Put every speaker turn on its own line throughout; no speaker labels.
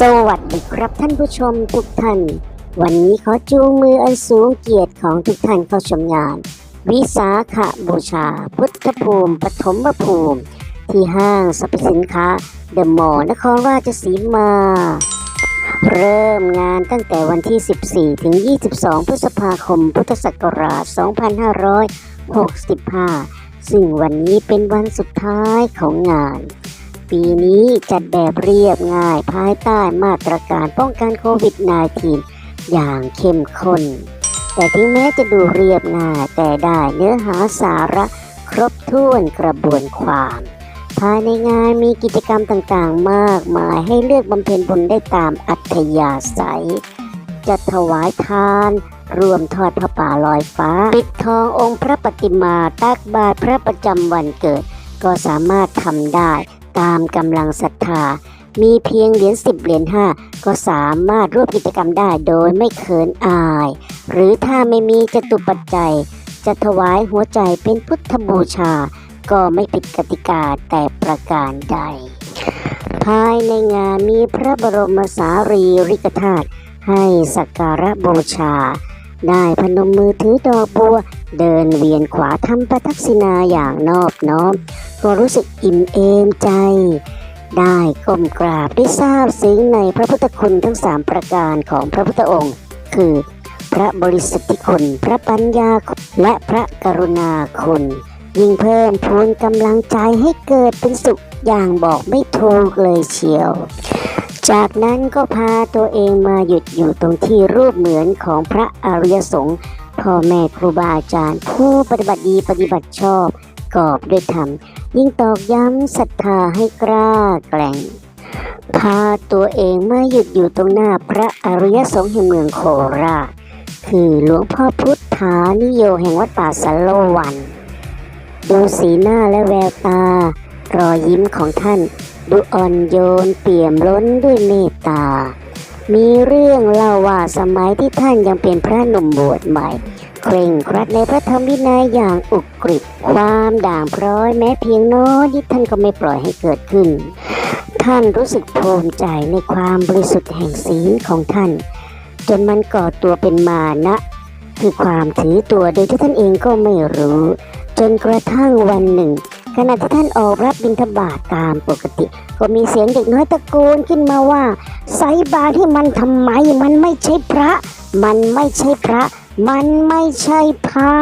สวัสดีครับท่านผู้ชมทุกท่าน วันนี้ขอจูงมืออันสูงเกียรติของทุกท่านเข้าชมงาน วิสาขบูชา พุทธภูมิปฐมภูมิ ที่ห้างสรรพสินค้าเดอะมอลล์นครราชสีมา เริ่มงานตั้งแต่วันที่ 14 ถึง 22 พฤษภาคม พุทธศักราช 2565 ซึ่งวันนี้เป็นวันสุดท้ายของงาน ปีนี้จัดแบบเรียบง่ายภายใต้มาตรการป้องกันโควิด -19 อย่างเข้มข้น แต่ถึงแม้จะดูเรียบง่ายแต่ได้เนื้อหาสาระครบถ้วนกระบวนความ ภายในงานมีกิจกรรมต่างๆ มากมายให้เลือกบำเพ็ญบุญได้ตามอัธยาศัยจะถวายทานรวมทอดพระป่าลอยฟ้า ปิดทององค์พระปฏิมาตักบาตรพระประจำวันเกิด ก็สามารถทำได้ ตามกำลังศรัทธา มีเพียงเหรียญสิบเหรียญห้าก็สามารถร่วมกิจกรรมได้โดยไม่เขินอาย หรือถ้าไม่มีจตุปัจจัย จะถวายหัวใจเป็นพุทธบูชา ก็ไม่ผิดกติกาแต่ประการใด ภายในงานมีพระบรมสารีริกธาตุให้สักการะบูชา ได้พนมมือถือดอกบัว เดินเวียนขวาทำประทักษิณาอย่างนอบน้อม ก็รู้สึกอิ่มเอมใจ ได้ก้มกราบได้ทราบซึ้งในพระพุทธคุณทั้งสามประการของพระพุทธองค์ คือ พระบริสุทธิคุณ พระปัญญาคุณและพระกรุณาคุณ ยิ่งเพิ่มพูนกำลังใจให้เกิดเป็นสุขอย่างบอกไม่ถูกเลยเชียว จากนั้นก็พาตัวเองมาหยุดอยู่ตรงที่รูปเหมือนของพระอริยสงฆ์พ่อแม่ครูบาอาจารย์ ผู้ปฏิบัติดีปฏิบัติชอบ กอบด้วยธรรม ยิ่งตอกย้ำศรัทธาให้กล้าแกร่ง พาตัวเองมาหยุดอยู่ตรงหน้าพระอริยสงฆ์แห่งเมืองโคราชคือหลวงพ่อพุทธานิโยแห่งวัดป่าสันโลวัน ดูสีหน้าและแววตารอยยิ้มของท่าน ดูอ่อนโยนเปี่ยมล้นด้วยเมตตา มีเรื่องเล่าว่าสมัยที่ท่านยังเป็นพระหนุ่มบวชใหม่ เคร่งครัดในพระธรรมวินัยอย่างอุกฤษความด่างพร้อยแม้เพียงน้อยนิดท่านก็ไม่ปล่อยให้เกิดขึ้น ท่านรู้สึกภูมิใจในความบริสุทธิ์แห่งศีลของท่าน จนมันก่อตัวเป็นมานะคือความถือตัวโดยที่ท่านเองก็ไม่รู้ จนกระทั่งวันหนึ่ง ขณะที่ท่านออกรับบิณฑบาตตามปกติ ก็มีเสียงเด็กน้อยตะโกนขึ้นมาว่าใส่บาตรให้มันทำไม มันไม่ใช่พระ มันไม่ใช่พระ มันไม่ใช่พระ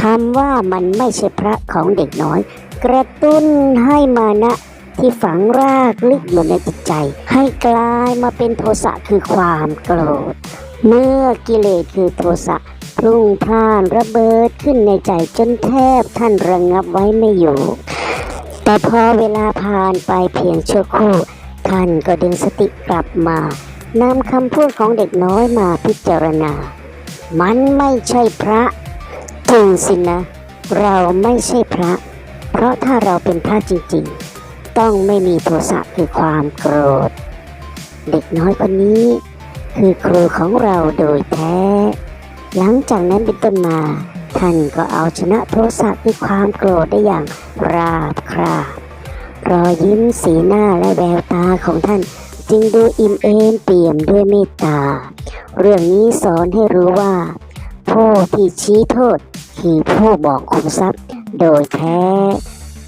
คำว่ามันไม่ใช่พระของเด็กน้อย กระตุ้นให้มานะที่ฝังรากลึกอยู่ในจิตใจ ให้กลายมาเป็นโทสะคือความโกรธ เมื่อกิเลสคือโทสะ พุ่งพล่านระเบิดขึ้นในใจจนแทบท่านระงงับไว้ไม่อยู่ แต่พอเวลาผ่านไปเพียงชั่วครู่ ท่านก็ดึงสติกลับมานำคำพูดของเด็กน้อยมาพิจารณา มันไม่ใช่พระจริงสินะ เราไม่ใช่พระ เพราะถ้าเราเป็นพระจริงๆ ต้องไม่มีโทสะคือความโกรธ เด็กน้อยคนนี้ คือครูของเราโดยแท้ หลังจากนั้นเป็นต้นมา ท่านก็เอาชนะโทสะคือความโกรธได้อย่างราบคราบรอยยิ้มสีหน้าและแววตาของท่านจึงดูอิ่มเอมเปี่ยมด้วยเมตตา เรื่องนี้สอนให้รู้ว่า ผู้ที่ชี้โทษคือผู้บอกคุมทรัพย์ โดยแท้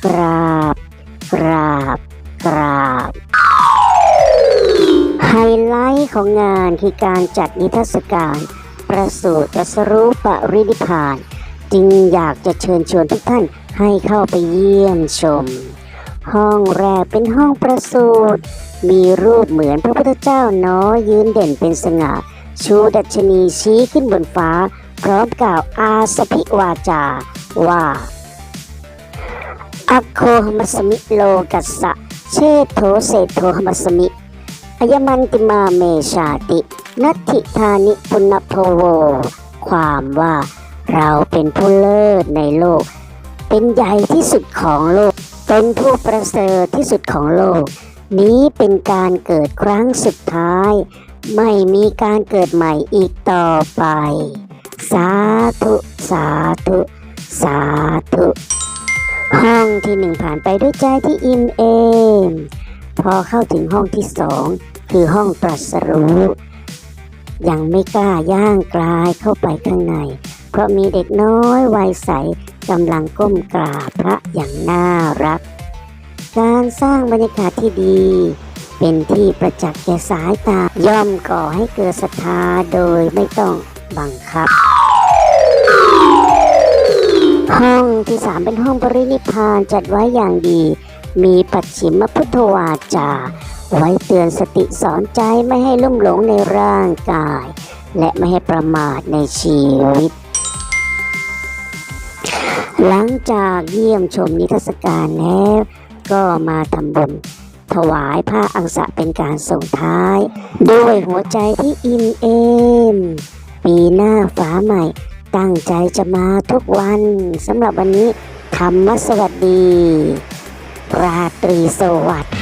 กราบกราบกราบ ไฮไลท์ของงานคือการจัดนิทรรศการ ประสูติตรัสรู้ปรินิพาน จึงอยากจะเชิญชวนทุกท่านให้เข้าไปเยี่ยมชม ห้องแรกเป็นห้องประสูติมีรูปเหมือนพระพุทธเจ้าน้อยยืนเด่นเป็นสง่าชูดัชนีชี้ขึ้นบนฟ้า พร้อมกล่าวอาสพิวาจาว่าอโคหมัสมิโลกัสสะ เชโทเศโทหมัสมิ ยมันติมาเมชาติ นัตถิธานิปุณพโว ความว่าเราเป็นผู้เลิศในโลก เป็นใหญ่ที่สุดของโลก เป็นผู้ประเสริฐที่สุดของโลก นี้เป็นการเกิดครั้งสุดท้าย ไม่มีการเกิดใหม่อีกต่อไป สาธุ สาธุ สาธุ ห้องที่หนึ่งผ่านไปด้วยใจที่อิ่มเอมพอเข้าถึงห้องที่สอง คือห้องตรัสรู้ ยังไม่กล้าย่างกลายเข้าไปข้างใน เพราะมีเด็กน้อยวัยใสกำลังก้มกราบพระอย่างน่ารัก การสร้างบรรยากาศที่ดี เป็นที่ประจักษ์แก่สายตาย่อมก่อให้เกิดศรัทธาโดยไม่ต้องบังคับ ห้องที่สามเป็นห้องปรินิพพานจัดไว้อย่างดี มีปัจฉิมพุทธวาจา ไว้เตือนสติสอนใจไม่ให้ลุ่มหลงในร่างกาย และไม่ให้ประมาทในชีวิต หลังจากเยี่ยมชมนิทรรศการแล้วก็มาทำบุญถวายผ้าอังสะเป็นการส่งท้าย ด้วยหัวใจที่อิ่มเอม ปีหน้าฟ้าใหม่ ตั้งใจจะมาทุกวันสำหรับวันนี้ธรรมสวัสดี ราตรีสวัสดิ์